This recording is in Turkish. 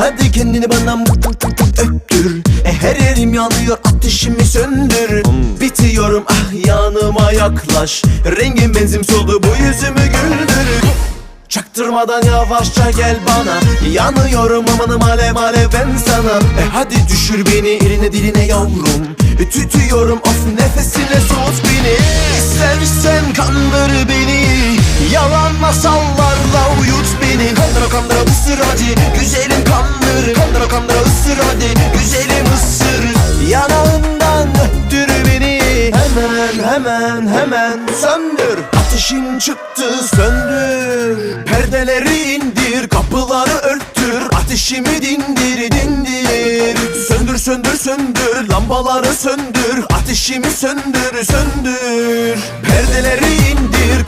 Hadi kendini bana öptür e, Her yerim yanıyor ateşimi söndür. Bitiyorum ah yanıma yaklaş. Rengin benzin soldu bu yüzümü güldür. Çaktırmadan yavaşça gel bana. Yanıyorum amanım alev alev ben sana. E Hadi düşür beni eline diline yavrum. E, Tütüyorum of nefesine soğut beni. İstersen kandır beni. Yalan masallarla ısır hadi Güzelim ısır. Yanağından öptür beni. Hemen hemen hemen söndür. Ateşin çıktı söndür. Perdeleri indir kapıları örttür. Ateşimi dindir dindir. Söndür söndür söndür. Lambaları söndür. Ateşimi söndür söndür. Perdeleri indir